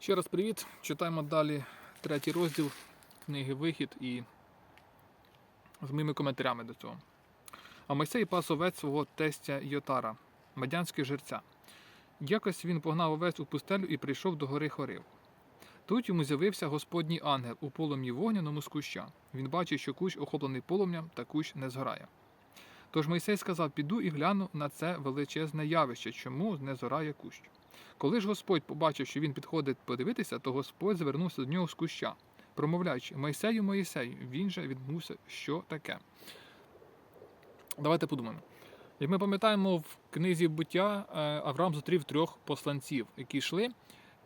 Ще раз привіт. Читаємо далі третій розділ книги Вихід і з моїми коментарями до цього. А Мойсей пас овець свого тестя Йотара, мадянського жерця. Якось він погнав овець у пустелю і прийшов до гори Хорив. Тут йому з'явився Господній ангел у полум'ї вогняному з куща. Він бачив, що кущ охоплений полум'ям, та кущ не згорає. Тож Мойсей сказав: Піду і гляну на це величезне явище, чому не згорає кущ. Коли ж Господь побачив, що він підходить подивитися, то Господь звернувся до нього з куща, промовляючи: Мойсею, Моїсею, він же відмовився, що таке. Давайте подумаємо. Як ми пам'ятаємо, в книзі буття е, Авраам зустрів трьох посланців, які йшли,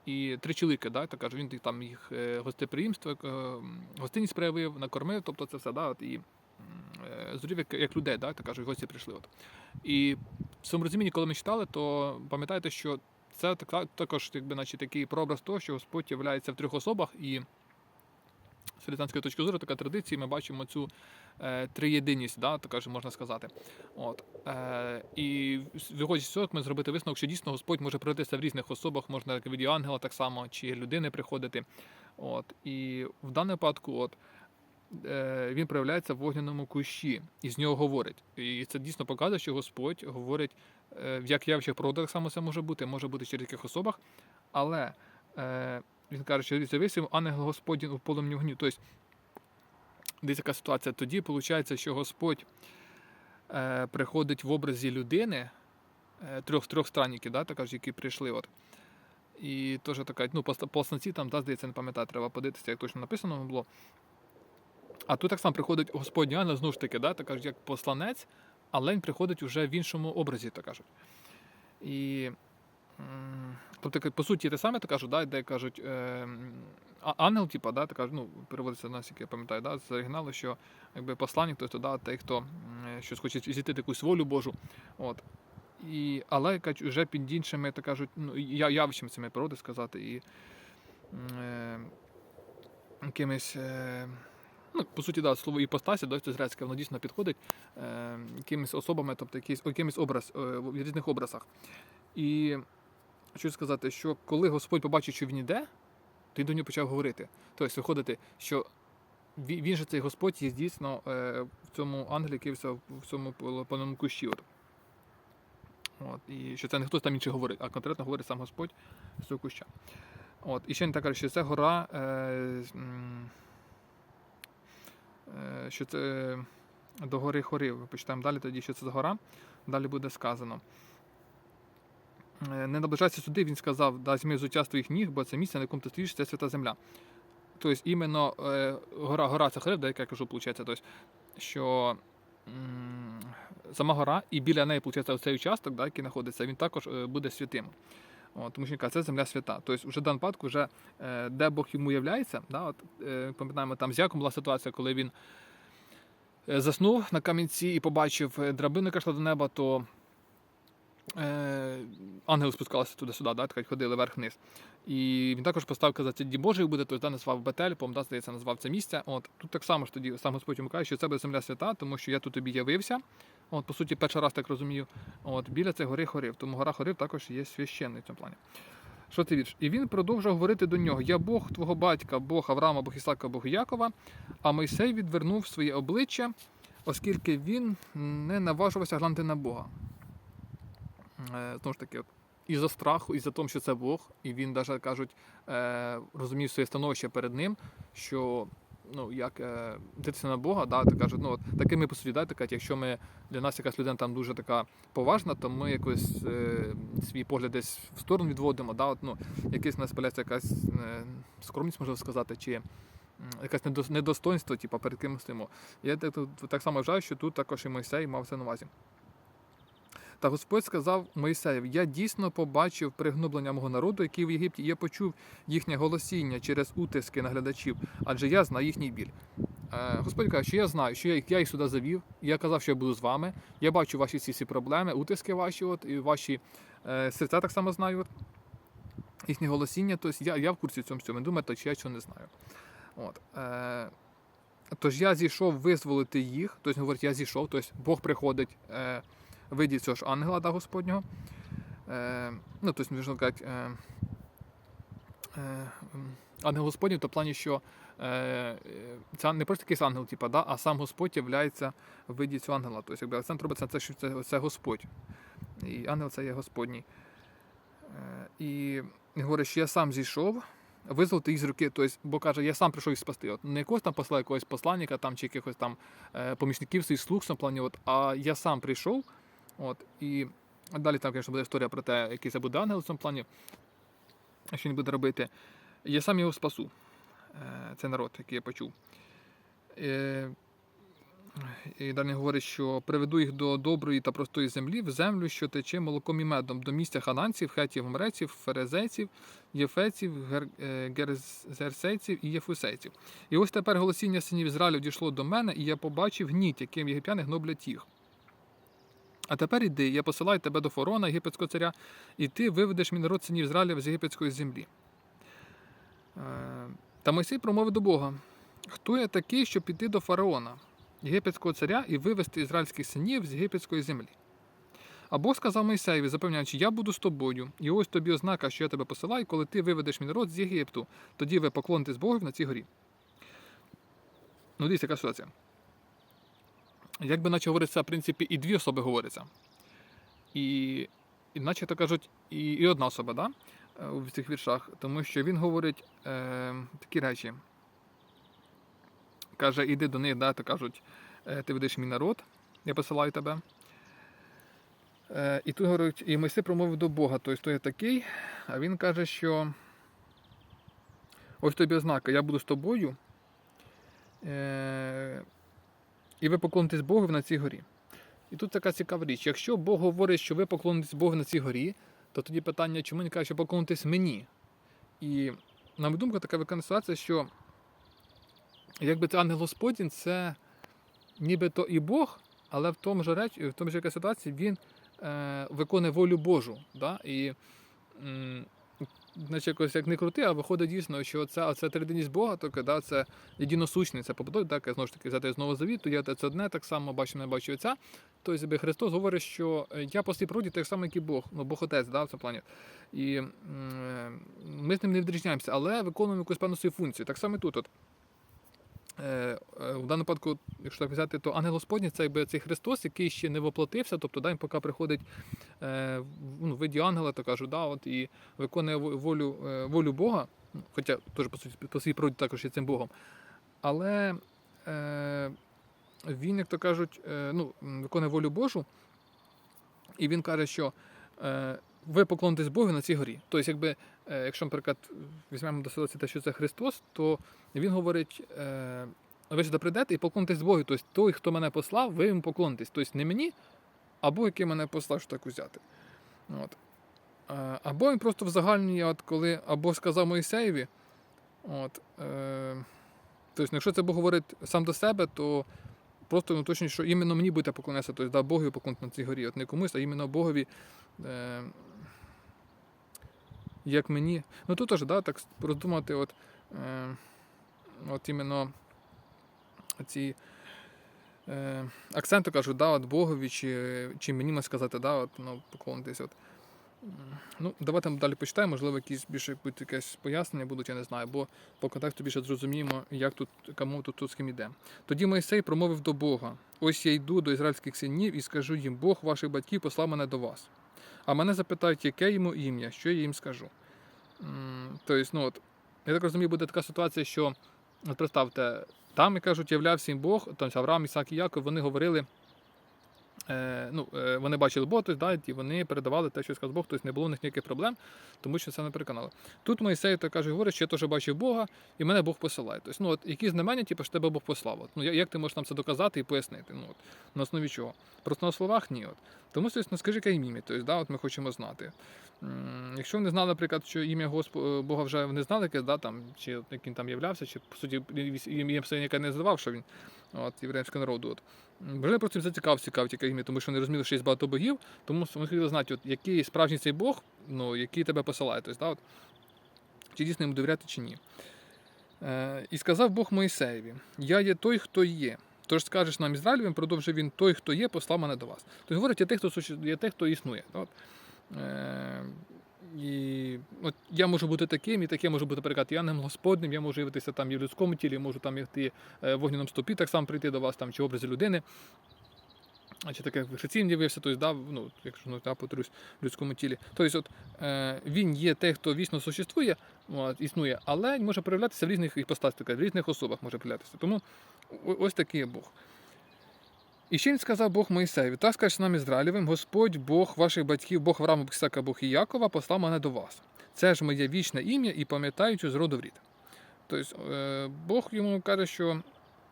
і три чоловіки, да, так кажуть, він там їх е, гостеприємство, е, гостинність проявив, накормив, тобто це все, да, от, і е, як, як людей, да, так кажуть, гості прийшли. От. І в цьому розумінні, коли ми читали, то пам'ятаєте, що це така, також якби, наче, такий прообраз того, що Господь являється в трьох особах, і з християнської точки зору така традиція, ми бачимо цю е, триєдиність, да, так же можна сказати. От. Е, і виходячи з цього, ми зробити висновок, що дійсно Господь може проявитися в різних особах, можна як від ангела так само, чи людини приходити. От. І в даному випадку, от, він проявляється в вогняному кущі і з нього говорить. І це дійсно показує, що Господь говорить е, в як так само це може бути, може бути через яких особах, але е, він каже, що з'явився йому ангел Господній у полум'ї вогню. Тобто, десь яка ситуація. Тоді виходить, що Господь е, приходить в образі людини, е, трьох трьох странників, да, так які прийшли. От. І теж така, ну, пост- посланці там, да, здається, не пам'ятаю, треба подивитися, як точно написано було. А тут так само приходить Господній ангел, знову ж таки, да, так кажуть, як посланець, але він приходить уже в іншому образі, так кажуть. І, тобто, по суті, те саме, так кажуть, да, де кажуть, е, ангел, типа, да, кажуть, ну, переводиться наскільки я пам'ятаю, да, з оригіналу, що якби посланник, тобто, да, той, хто щось хоче здійснити якусь волю Божу. От. І, але кажуть, вже під іншими, так кажуть, ну, я- явищами цими природи сказати, і е, якимись. Е, Ну, по суті, да, слово іпостасі, да, грецьке, воно дійсно підходить е, якимись особами, тобто якийсь, якимось образ, е, в різних образах. І хочу сказати, що коли Господь побачив, що він то він до нього почав говорити. Тобто виходити, що він, же цей Господь є дійсно е, в цьому ангелі, в цьому паному кущі. От. От, і що це не хтось там інший говорить, а конкретно говорить сам Господь з цього куща. От, і ще не так каже, що це гора. Е, що це до гори Хорив. Почитаємо далі тоді, що це за гора. Далі буде сказано. Е, Не наближайся сюди, він сказав, да змі взуття з твоїх ніг, бо це місце, на якому ти стоїш, це свята земля. Тобто іменно е, гора, гора це де як я кажу, виходить, тобто, що сама гора, і біля неї, виходить, цей участок, да, який знаходиться, він також е, буде святим. От, тому що він каже, це земля свята. Тобто, вже в даному випадку, вже, е, де Бог йому являється, да, от, е, пам'ятаємо, там з Яком була ситуація, коли він е, заснув на камінці і побачив е, драбину, яка йшла до неба, то е, ангели спускалися туди-сюди, да, так, ходили вверх-вниз. І він також поставив казати, Дім Божий буде, да, назвав Бетель, по здається, назвав це місце. От, тут так само ж тоді сам Господь йому каже, що це буде земля свята, тому що я тут тобі явився. От, по суті, перший раз так розумію. От, біля цієї гори Хорив. Тому гора Хорив також є священний в цьому плані. Що це вірш? І він продовжував говорити до нього: Я Бог твого батька, Бог Авраама, Бог Ісака, Бог Якова. А Мойсей відвернув своє обличчя, оскільки він не наважувався глянути на Бога. Е, Знову ж таки, от, із-за страху, і за те, що це Бог, і він навіть кажуть, е, розумів своє становище перед ним, що ну, як е, дивитися на Бога, да, так кажуть, ну, от, таким ми по суті, да, так, якщо ми для нас якась людина там дуже така поважна, то ми якось е, свій погляд десь в сторону відводимо, да, от, ну, якась у нас появляється якась е, скромність, можна сказати, чи якесь недос- недостоинство, типу, перед ким стоїмо. Я так, так само вважаю, що тут також і Мойсей мав це на увазі. Та Господь сказав Моїсеєв: Я дійсно побачив пригноблення мого народу, який в Єгипті, і я почув їхнє голосіння через утиски наглядачів, адже я знаю їхній біль. Е, Господь каже, що я знаю, що я, їх сюди завів, я казав, що я буду з вами. Я бачу ваші всі проблеми, утиски ваші, от, і ваші е, серця так само знаю. От, їхнє голосіння, тобто я, я в курсі цьому всьому. Думаєте, чи я цього не знаю. От, е, Тож я зійшов визволити їх, тобто говорить, я зійшов, тобто Бог приходить. Е, в виді цього ж ангела да, Господнього. Е, ну, тобто, можна сказати, е, е, ангел Господній, то в плані, що е, е, це не просто якийсь ангел, типу, да, а сам Господь являється в виді цього ангела. Тобто, якби акцент робиться це, це, це Господь. І ангел це є Господній. Е, і він говорить, що я сам зійшов, визволити їх з руки. Тобто, бо каже, я сам прийшов їх спасти. От не якогось там посла якогось посланника там, чи якихось там е, помічників своїх слуг плані, от, а я сам прийшов. От, і далі там, звісно, буде історія про те, який це буде ангел в цьому плані, що він буде робити. Я сам його спасу. Е, Це народ, який я почув. Е, І далі говорить, що приведу їх до доброї та простої землі, в землю, що тече молоком і медом, до місця хананців, хетів, мреців, ферезейців, єфеців, е, герзерсейців і єфусейців. І ось тепер голосіння синів Ізраїлю дійшло до мене, і я побачив гніть, яким єгиптяни гноблять їх. А тепер іди, я посилаю тебе до фарона, єгипетського царя, і ти виведеш мій народ синів Ізраїля з єгипетської землі. Е, Та Мойсей промовив до Бога: Хто я такий, щоб піти до фараона, єгипетського царя, і вивести ізраїльських синів з єгипетської землі? А Бог сказав Мойсеєві, запевняючи, я буду з тобою, і ось тобі ознака, що я тебе посилаю, коли ти виведеш мій народ з Єгипту, тоді ви поклонитесь Богу на цій горі. Ну, дивіться, яка ситуація. Як би наче говориться, в принципі, і дві особи говоряться. І, і наче то кажуть, і, і одна особа, да? е, в цих віршах, тому що він говорить е, такі речі. Каже, іди до них, да, то кажуть, е, ти ведеш мій народ, я посилаю тебе. Е, і тут говорить, і Мойсей промовив до Бога, тобто я такий, а він каже, що ось тобі ознака, я буду з тобою, е, і ви поклонитесь Богу на цій горі. І тут така цікава річ. Якщо Бог говорить, що ви поклонитесь Богу на цій горі, то тоді питання, чому він каже, що поклонитесь мені? І, на мою думку, така виконана ситуація, що якби це ангел Господень, це нібито і Бог, але в тому ж реч, в тому ж яка ситуації він е, виконує волю Божу. Да? І Значить, якось як не крути, а виходить дійсно, що це, це триденність Бога, то да, це єдиносущний, це побудові, так, знову ж таки, взяти з нового завіту, я це одне, так само бачу, не бачу отця. Тобто Христос говорить, що е, я по своїй природі так само, як і Бог, ну Бог Отець, да, в цьому плані. І е, ми з ним не відрізняємося, але виконуємо якусь певну свою функцію. Так само і тут. От. Е, е, даному випадку, якщо так взяти, то ангел Господній це якби цей Христос, який ще не воплотився, тобто да, він поки приходить е, ну, в виді ангела, то кажу, да, от, і виконує волю, волю Бога, хоча теж по, суті, по своїй природі також є цим Богом. Але він, як то кажуть, ну, виконує волю Божу, і він каже, що ви поклонитесь Богу на цій горі. Тобто, якби, е, якщо, наприклад, візьмемо до ситуації те, що це Христос, то він говорить, е, ви сюди прийдете і поклонитесь Богу. Тобто той, хто мене послав, ви йому поклонитесь. Тобто не мені, а Бог, який мене послав, що так взяти. От. Е, Або він просто в загальній, от коли або сказав Моїсеєві, от, е, тобто, якщо це Бог говорить сам до себе, то просто ну, що іменно мені будете поклонятися, тобто да, Богові поклонитися на цій горі. От не комусь, а іменно Богові. Е, як мені. Ну тут теж, да, так роздумати, от, е, от іменно ці е, акценти кажуть, да, от Богові, чи, чи мені можна сказати, да, от, ну, поклонитись. От. Ну, давайте далі почитаємо, можливо, якісь більше якесь пояснення будуть, я не знаю, бо по контексту більше зрозуміємо, як тут, кому тут, тут з ким іде. Тоді Мойсей промовив до Бога: ось я йду до ізраїльських синів і скажу їм, Бог ваших батьків послав мене до вас. А мене запитають, яке йому ім'я, що я їм скажу. Тобто, ну от, я так розумію, буде така ситуація, що от представте, там, як кажуть, являвся їм Бог, там Авраам, Ісак і Яков, вони говорили. Е, ну, е, вони бачили тобто, да, і вони передавали те, що сказав Бог, тобто не було в них ніяких проблем, тому що це не переконало. Тут Моїсей так каже, говорить, що я теж бачив Бога, і мене Бог посилає. Тобто, ну, от, які знамення, типу, що тебе Бог послав. От, ну, як ти можеш нам це доказати і пояснити? Ну, от, на основі чого? Просто на словах ні. От. Тому, тобто, скажи, ім'я, тобто, да, от ми хочемо знати. Якщо вони знали, наприклад, що ім'я Госпо- Бога вже не знали, яке, да, там, чи от, як він там являвся, чи по суті ім'я яке не здавав, що він от, єврейського народу. От. Божий просто зацікав, цікавить яке ім'я, тому що вони розуміли, що є багато богів, тому вони хотіли знати, от, який справжній цей Бог, ну, який тебе посилає. Тобто, да, от, чи дійсно йому довіряти, чи ні. Е, і сказав Бог Моїсеєві: Я є той, хто є. Тож скажеш нам Ізраїлевим, продовжив він той, хто є, послав мене до вас. Тобто говорить, є тих, хто, є тих, хто існує. От. Е, І от я можу бути таким, і таке можу бути, наприклад, Яном Господним, я можу явитися там і в людському тілі, можу там йти е, в вогняному стопі, так само прийти до вас там, чи образі людини. Чи таке Христин явився, тобто, да, ну, якщо ну, я повторюсь, в людському тілі. Тобто, от, е, він є той, хто вічно существує, от, існує, але може проявлятися в різних іпостасях, в різних особах може проявлятися. Тому ось такий є Бог. І ще він сказав Бог Моїсеєві, так скажеш нам Ізраїлевим, Господь, Бог ваших батьків, Бог Авраама, Ісака, Бог і Якова, послав мене до вас. Це ж моє вічне ім'я і пам'ятаючи з роду в рід. Тобто е, Бог йому каже, що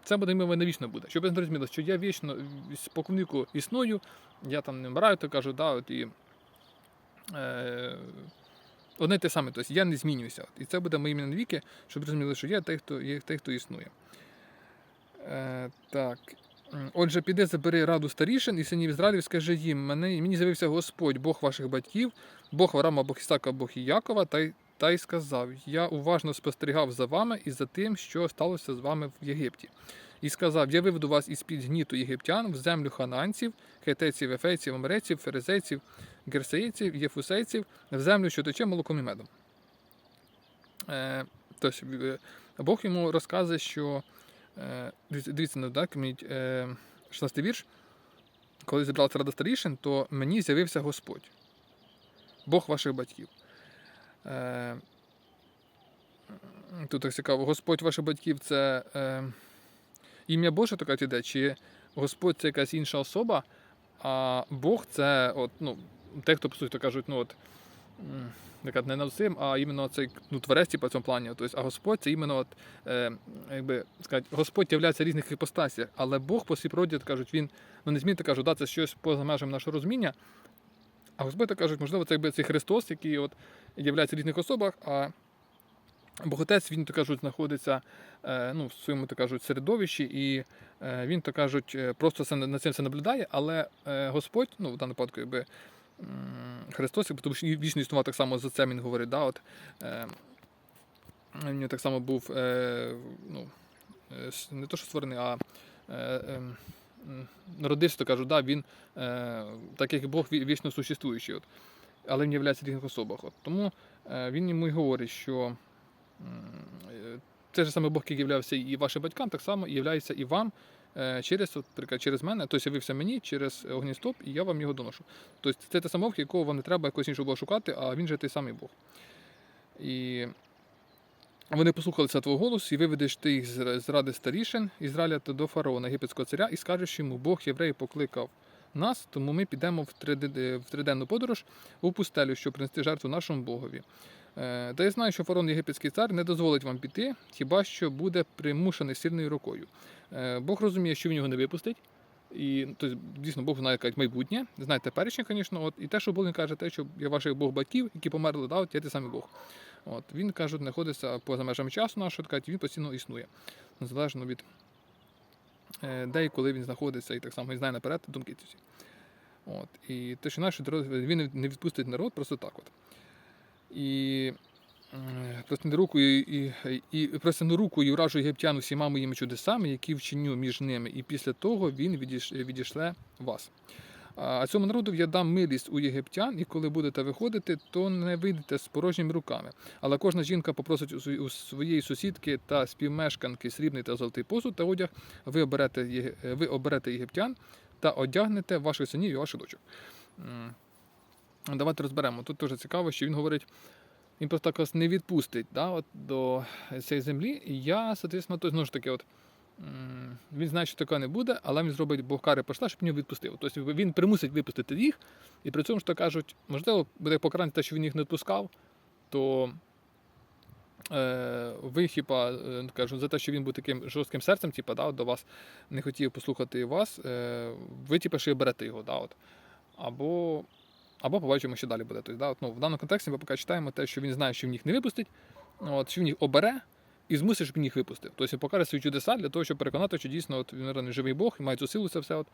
це буде мене вічно буде. Щоб ви зрозуміли, що я вічно споконвіку існую, я там не вмираю, то кажу, да, от і е, одне те саме, тобто я не змінююся. І це буде моє ім'я на віки, щоб розуміли, що я той, хто, є той, хто існує. Е, так. Отже, піди, забери раду старішин і синів Ізраїлів, скажи їм, мене, мені з'явився Господь, Бог ваших батьків, Бог Авраама, Бог Ісака, Бог і Якова, та й, та й сказав: Я уважно спостерігав за вами і за тим, що сталося з вами в Єгипті. І сказав: Я виведу вас із під гніту єгиптян в землю хананців, хетеців, ефейців, амреців, ферезейців, герсеїців, єфусейців, в землю, що тече молоком і медом. Е, тобто, е, Бог йому розказує, що е, дивіться, ну, так, е, 16 вірш, коли зібралася рада старішин, то мені з'явився Господь, Бог ваших батьків. Е, тут так цікаво, Господь ваших батьків це е, ім'я Боже таке йде, чи Господь це якась інша особа, а Бог це от, ну, те, хто по суті кажуть, ну от. м, яка не навсим, а іменно цей ну, творець типу, цьому плані. Тобто, а Господь це іменно, от, е, якби сказати, Господь являється різних іпостасях, але Бог по своїй природі кажуть, він ну не змінити кажуть, да, це щось поза межами нашого розуміння. А Господь кажуть, можливо, це якби цей Христос, який от являється в різних особах, а Бог Отець, він то кажуть, знаходиться е, ну, в своєму так кажуть, середовищі, і е, він то кажуть, е, просто на цим все наблюдає, але Господь, ну в даному випадку, якби Христос, тому що вічно існував так само за це, він говорить, да, от, він так само був ну, не то, що створений, а е, е, м, народився, то кажуть, да, він е, так як Бог вічно существуючий, от, але він являється в різних особах. От. Тому е, він йому й говорить, що е, те ж саме Бог, який являвся і вашим батькам, так само і являється і вам е, через, от, через мене, тобто явився мені через огністоп, і я вам його доношу. Тобто це те саме Бог, якого вам не треба якогось іншого Бога шукати, а він же той самий Бог. І вони послухалися твого голосу, і виведеш ти їх з ради старішин Ізраїля та до фараона, єгипетського царя, і скажеш йому, Бог євреїв покликав нас, тому ми підемо в триденну подорож у пустелю, щоб принести жертву нашому Богові. Е, Та я знаю, що фараон єгипетський цар не дозволить вам піти, хіба що буде примушений сильною рукою. Е, Бог розуміє, що він його не випустить. І тобто, дійсно Бог знає кажуть, майбутнє, знає теперішнє, звісно, от, і те, що Бог він каже, те, що я ваших Бог батьків, які померли, да, от я той самий Бог. От, він кажуть, знаходиться поза межами часу нашого, кажуть, він постійно існує. Незалежно від е, де і коли він знаходиться, і так само він знає наперед думки ці. От. І те, що наш він не відпустить народ просто так. От. І е, простягни руку і, і, і простягну руку і вражу єгиптян всіма моїми чудесами, які вчиню між ними, і після того він відіш, відішле вас. А цьому народу я дам милість у єгиптян, і коли будете виходити, то не вийдете з порожніми руками. Але кожна жінка попросить у своєї сусідки та співмешканки срібний та золотий посуд та одяг. Ви оберете, ви оберете єгиптян та одягнете ваших синів і ваших дочок. Давайте розберемо. Тут дуже цікаво, що він говорить. Він просто так вас не відпустить да, от, до цієї землі. І я, соответственно, то знову ж таки, от, він знає, що такого не буде, але він зробить Бог кари пошла, щоб нього відпустив. Тобто він примусить випустити їх, і при цьому що кажуть, можливо, буде покарання те, що він їх не відпускав, то е, ви хіба е, кажуть, за те, що він був таким жорстким серцем, типа, да, до вас не хотів послухати вас, е, ви типа, й берете його. Да, от. Або або побачимо, що далі буде. Тобто, да, от, ну, в даному контексті ми поки читаємо те, що він знає, що він їх не випустить, от, що він їх обере і змусить, щоб він їх випустив. Тобто він покаже свої чудеса для того, щоб переконати, що дійсно от, він реально живий Бог і має цю силу це все. От.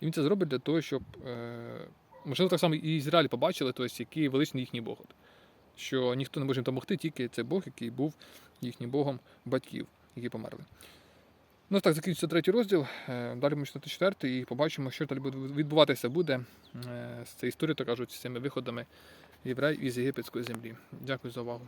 І він це зробить для того, щоб, е, можливо, так само і Ізраїль побачили, тобто, який величний їхній Бог. От. Що ніхто не може їм допомогти, тільки цей Бог, який був їхнім Богом батьків, які померли. Ну, так, закінчиться третій розділ. Е, Далі ми читати четвертий і побачимо, що далі відбуватися буде е, з цією історією, то кажуть, з цими виходами єврей із єгипетської землі. Дякую за увагу.